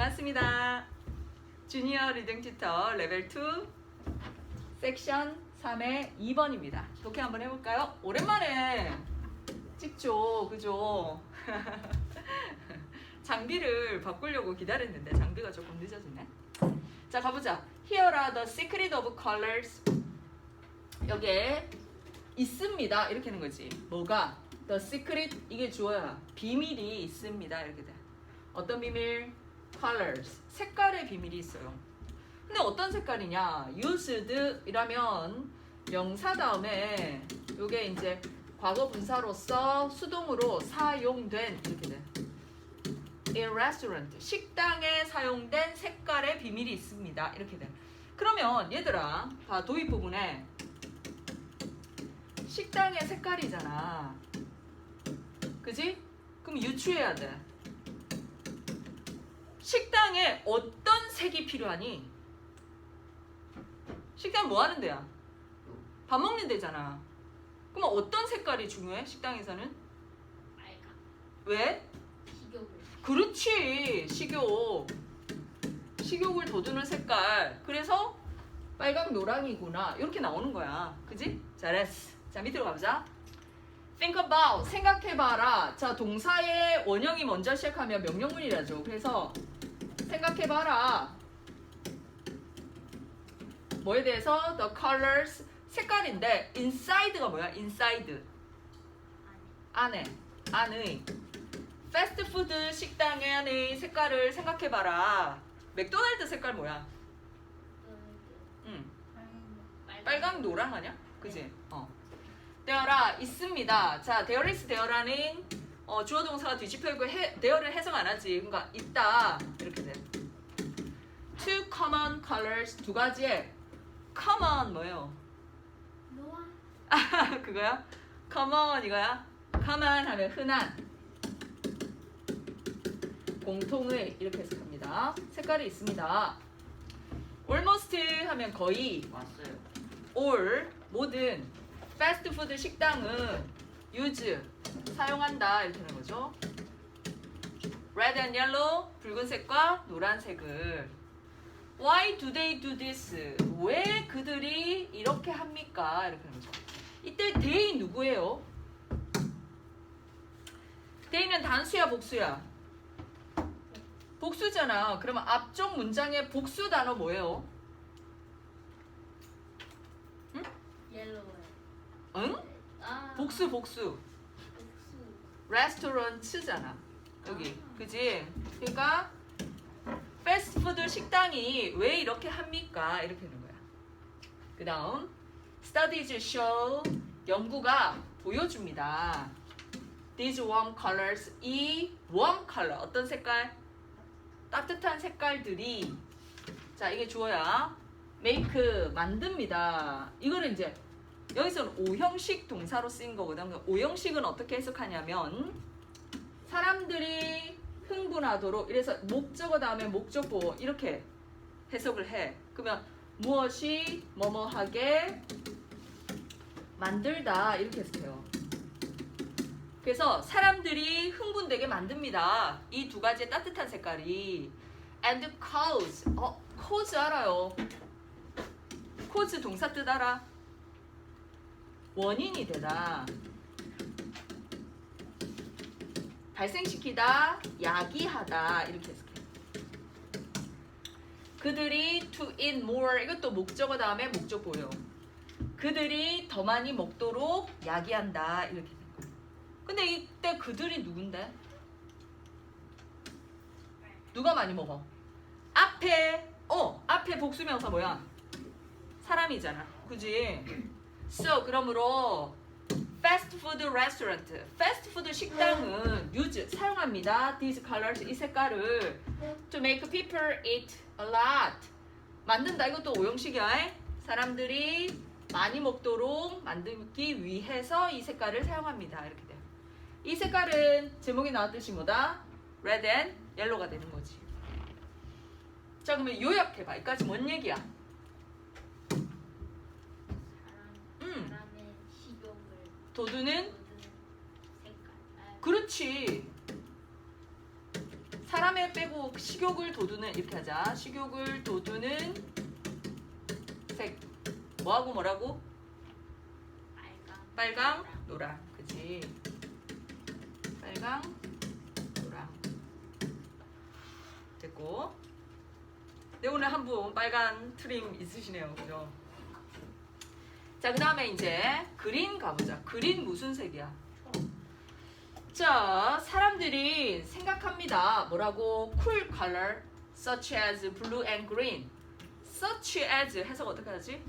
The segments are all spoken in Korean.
반갑습니다. 주니어 리딩 튜터 레벨 2 섹션 3의 2번입니다. 독해 한번 해볼까요? 오랜만에 찍죠, 그죠? 장비를 바꾸려고 기다렸는데 장비가 조금 늦어지네. 자 가보자. Here are the secret of colors. 여기에 있습니다. 이렇게 하는 거지. 뭐가? The secret 이게 주어야. 비밀이 있습니다. 이렇게 돼. 어떤 비밀? Colors. 색깔의 비밀이 있어요. 근데 어떤 색깔이냐? Used 이라면 명사 다음에 요게 이제 과거 분사로서 수동으로 사용된 이렇게 돼. In restaurant 식당에 사용된 색깔의 비밀이 있습니다. 이렇게 돼. 그러면 얘들아, 봐 도입 부분에 식당의 색깔이잖아. 그지? 그럼 유추해야 돼. 식당에 어떤 색이 필요하니? 식당 뭐 하는 데야? 밥 먹는 데잖아. 그럼 어떤 색깔이 중요해? 식당에서는? 빨강 왜? 식욕을 그렇지. 식욕. 식욕을 돋우는 색깔. 그래서 빨강 노랑이구나. 이렇게 나오는 거야. 그지? 잘했어. 자, 밑으로 가보자. Think about. 생각해봐라. 자, 동사의 원형이 먼저 시작하면 명령문이라죠. 그래서 생각해봐라. 뭐에 대해서? The colors. 색깔인데, inside가 뭐야? inside. 안에. 안의. 패스트푸드 식당의 안의 색깔을 생각해봐라. 맥도날드 색깔 뭐야? 응. 빨강 노랑 아니야? 그지? 어. 되어라 있습니다. 자, there is 되어라는 어, 주어 동사가 뒤집혀 있고 해, there를 해석 안 하지. 그러니까 있다 이렇게 돼. Two common colors 두 가지의 common 뭐예요? 노아 아 그거야? common 이거야? common 하면 흔한 공통의 이렇게 해석합니다. 색깔이 있습니다. almost 하면 거의 왔어요. all 모든 패스트푸드 식당은 use 사용한다 이렇게 하는 거죠. red and yellow 붉은색과 노란색을 why do they do this 왜 그들이 이렇게 합니까 이렇게 하는 거죠. 이때 they 누구예요? they는 단수야 복수야? 복수잖아. 그러면 앞쪽 문장의 복수 단어 뭐예요? 옐로우 응? 아 복수 복수. 복수 레스토랑츠잖아 여기 아. 그지 그러니까 패스트푸드 식당이 왜 이렇게 합니까? 이렇게 하는 거야. 그 다음 studies show 연구가 보여줍니다. These warm colors 이 warm color 어떤 색깔? 따뜻한 색깔들이. 자 이게 주어야 make 만듭니다. 이거는 이제 여기서는 오형식 동사로 쓰인 거거든. 그러니까 오형식은 어떻게 해석하냐면 사람들이 흥분하도록 이래서 목적어 다음에 목적보 이렇게 해석을 해. 그러면 무엇이 뭐뭐하게 만들다 이렇게 해석해요. 그래서 사람들이 흥분되게 만듭니다. 이 두 가지의 따뜻한 색깔이 and cause 어 cause 알아요. cause 동사 뜻 알아? 원인이 되다. 발생시키다, 야기하다 이렇게 해석해. 그들이 to eat more 이것도 목적어 다음에 목적 보여. 그들이 더 많이 먹도록 야기한다 이렇게. 근데 이때 그들이 누군데? 누가 많이 먹어? 앞에 어 앞에 복수명사 뭐야? 사람이잖아. 그지? So 그러므로 패스트푸드 레스토랑트 패스트푸드 식당은 use 사용합니다. These colors 이 색깔을 to make people eat a lot 만든다 이것도 오형식이야. 사람들이 많이 먹도록 만들기 위해서 이 색깔을 사용합니다. 이렇게 돼요. 이 색깔은 제목이 나왔듯이 뭐다? Red and yellow가 되는 거지. 자 그러면 요약해봐. 이까지 뭔 얘기야? 사람 음. 사람의 식욕을 도두는 아, 그렇지. 사람의 빼고 식욕을 돋우는 이렇게 하자. 식욕을 돋우는 색. 뭐하고 뭐라고? 빨강. 빨강, 노랑. 그지? 빨강, 노랑. 됐고. 네, 오늘 한 분 빨간 트림 있으시네요. 그죠? 자, 그 다음에 이제 그린 가보자. 그린 무슨 색이야? 자, 사람들이 생각합니다. 뭐라고? cool color, such as blue and green. such as 해석 어떻게 하지?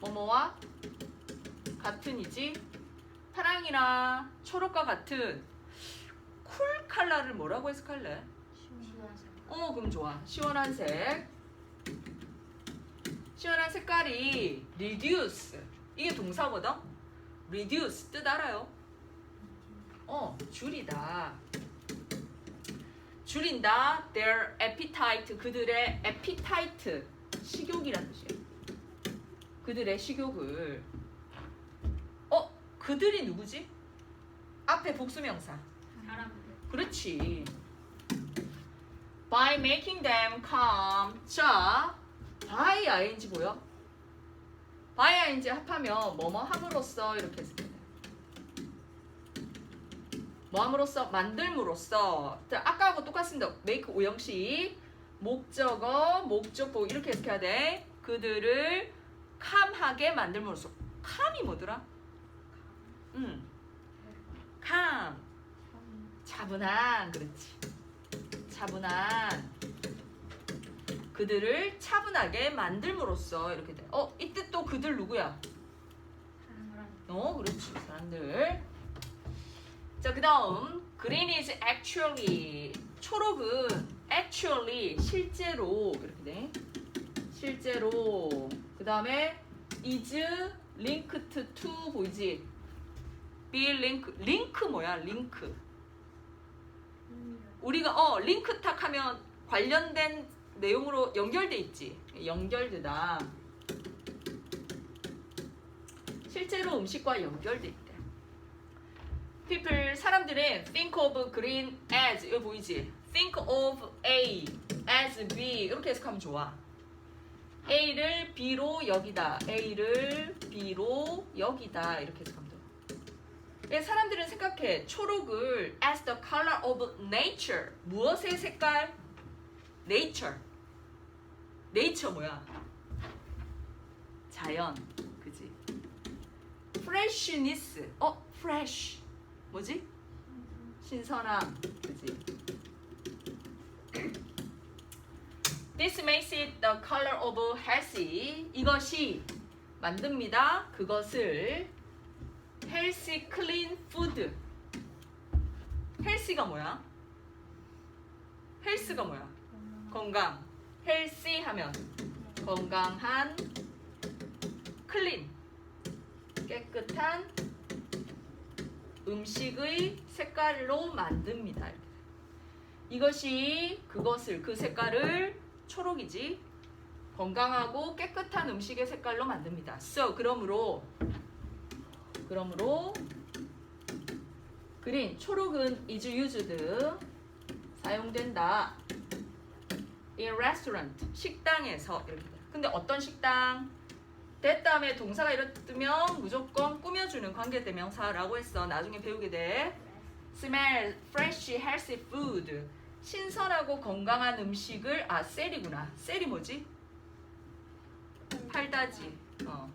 뭐뭐와 같은이지? 파랑이나 초록과 같은 쿨 컬러를 뭐라고 해석할래? 시원색. 어, 그럼 좋아. 시원한 색. 시원한 색깔이 reduce. 이게 동사거든? reduce 뜻 알아요? 어, 줄이다. 줄인다. their appetite. 그들의 appetite. 식욕이란 뜻이에요. 그들의 식욕을. 어, 그들이 누구지? 앞에 복수명사. 사람들. 그렇지. By making them calm. 자, by ing 보여? by ing 합하면 뭐뭐 함으로써 이렇게 했을 때. 뭐 함으로써 만들므로써. 자, 아까하고 똑같습니다. make 오형식 목적어, 목적보 이렇게 해석해야 돼. 그들을 캄하게 만들므로써. 캄이 뭐더라? 음, 캄. 차분한 그렇지 차분한 그들을 차분하게 만들므로써 이렇게 돼. 어 이때 또 그들 누구야? 어 그렇지 사람들. 자 그다음 green is actually 초록은 actually 실제로 이렇게 돼. 실제로 그다음에 is linked to 보이지? be link 링크 뭐야 링크 우리가 어 링크 탁 하면 관련된 내용으로 연결돼 있지. 연결되다. 실제로 음식과 연결돼 있대. People 사람들은 think of green as 이거 보이지? Think of A as B. 이렇게 해석하면 좋아. A를 B로 여기다. A를 B로 여기다. 이렇게 해석하면 돼. 예, 사람들은 생각해. 초록을 as the color of nature. 무엇의 색깔? nature nature 뭐야? 자연 그지? freshness 어 fresh 뭐지? 신선함 그지? This makes it the color of healthy 이것이 만듭니다 그것을 헬시 클린 푸드 헬시가 뭐야? 헬스가 뭐야? 건강 헬시 하면 건강한 클린 깨끗한 음식의 색깔로 만듭니다. 이것이 그것을 그 색깔을 초록이지 건강하고 깨끗한 음식의 색깔로 만듭니다. So 그러므로 그러므로 그린 초록은 is used 사용된다. In restaurant 식당에서 이렇게 돼. 근데 어떤 식당? that 다음에 동사가 이렇으면 무조건 꾸며주는 관계대명사라고 했어. 나중에 배우게 돼. smell fresh healthy food 신선하고 건강한 음식을 아 셀이구나. 셀이 뭐지? 팔다지. 어.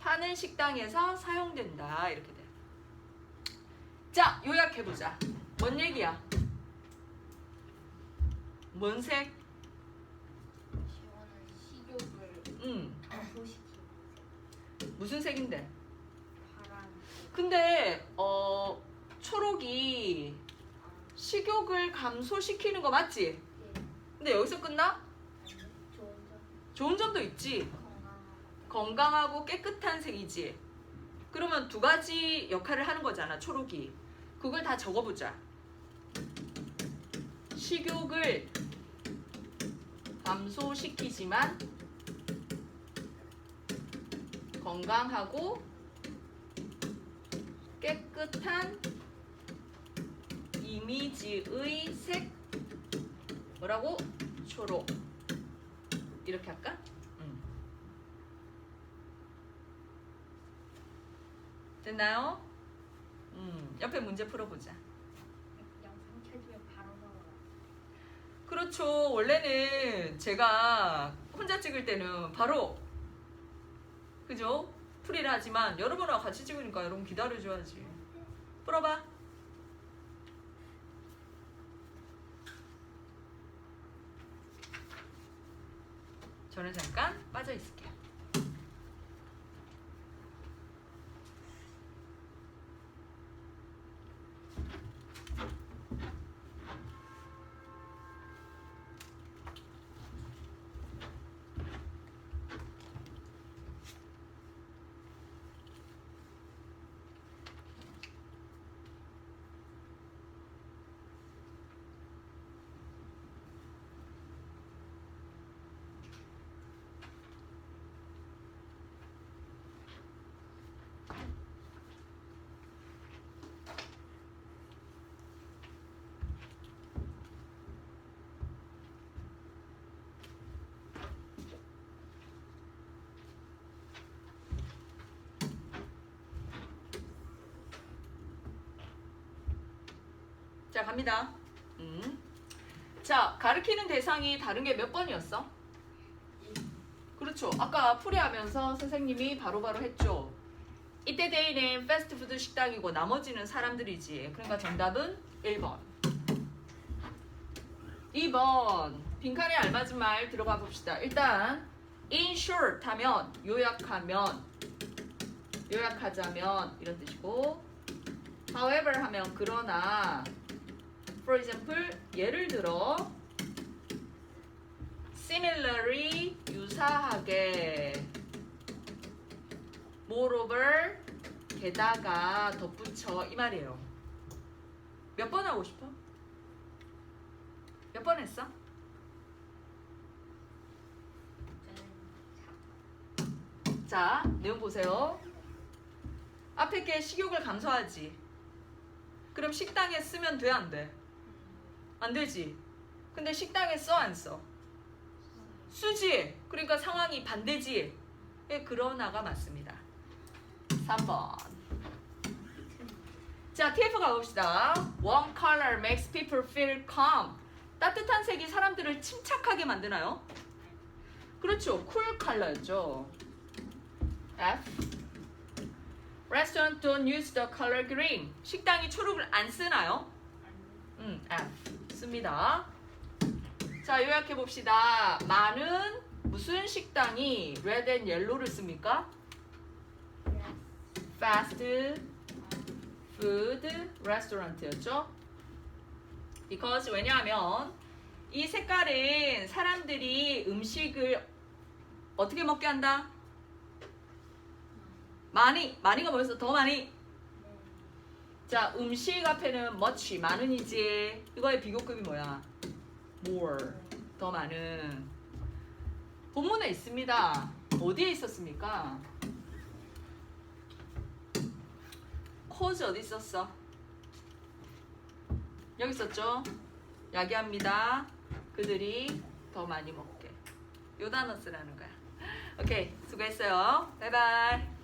파는 식당에서 사용된다 이렇게 돼. 자 요약해 보자. 뭔 얘기야? 뭔 색? 시원한 음 감소시키는 무슨 색인데? 근데 어 초록이 식욕을 감소시키는 거 맞지? 예. 근데 여기서 끝나? 아니, 좋은 점. 좋은 점도 있지. 건강하고. 건강하고 깨끗한 색이지. 그러면 두 가지 역할을 하는 거잖아, 초록이. 그걸 다 적어보자. 식욕을 감소시키지만 건강하고 깨끗한 이미지의 색 뭐라고? 초록. 이렇게 할까? 음. 됐나요? 음, 옆에 문제 풀어보자. 영상 켜지면 바로 나와. 그렇죠. 원래는 제가 혼자 찍을 때는 바로 그죠? 풀이라 하지만 여러분하고 같이 찍으니까 여러분 기다려줘야지. 풀어봐. 저는 잠깐 빠져 있을게요. 자 갑니다. 음. 자 가르키는 대상이 다른 게 몇 번이었어? 그렇죠. 아까 풀이하면서 선생님이 바로 바로 했죠. 이때 데이는 패스트푸드 식당이고 나머지는 사람들이지. 그러니까 정답은 1번. 2번. 빈칸에 알맞은 말 들어가 봅시다. 일단 in short 하면 요약하면 요약하자면 이런 뜻이고 however 하면 그러나 for example 예를 들어 similarly 유사하게 moreover 게다가 덧붙여 이 말이에요 몇 번 하고 싶어? 몇 번 했어? 자 내용 보세요 앞에 게 식욕을 감소하지 그럼 식당에 쓰면 돼 안 돼? 안 되지. 근데 식당에 써 안 써? 쓰지. 그러니까 상황이 반대지. 예, 그러나가 맞습니다. 3번. 자 TF 가봅시다. One color makes people feel calm. 따뜻한 색이 사람들을 침착하게 만드나요? 그렇죠. Cool 컬러였죠. F. Restaurant don't use the color green. 식당이 초록을 안 쓰나요? 음, F 씁니다. 자, 요약해 봅시다. 많은 무슨 식당이 red and yellow를 씁니까? fast food restaurant였죠? because 왜냐하면 이 색깔은 사람들이 음식을 어떻게 먹게 한다? 많이, 많이가 뭐였어? 더 많이. 자, 음식 앞에는 much, 많은이지. 이거의 비교급이 뭐야? more, 더 많은. 본문에 있습니다. 어디에 있었습니까? cause 어디 있었어? 여기 있었죠? 야기합니다. 그들이 더 많이 먹게. 요 단어 쓰라는 거야. 오케이, 수고했어요. 바이바이.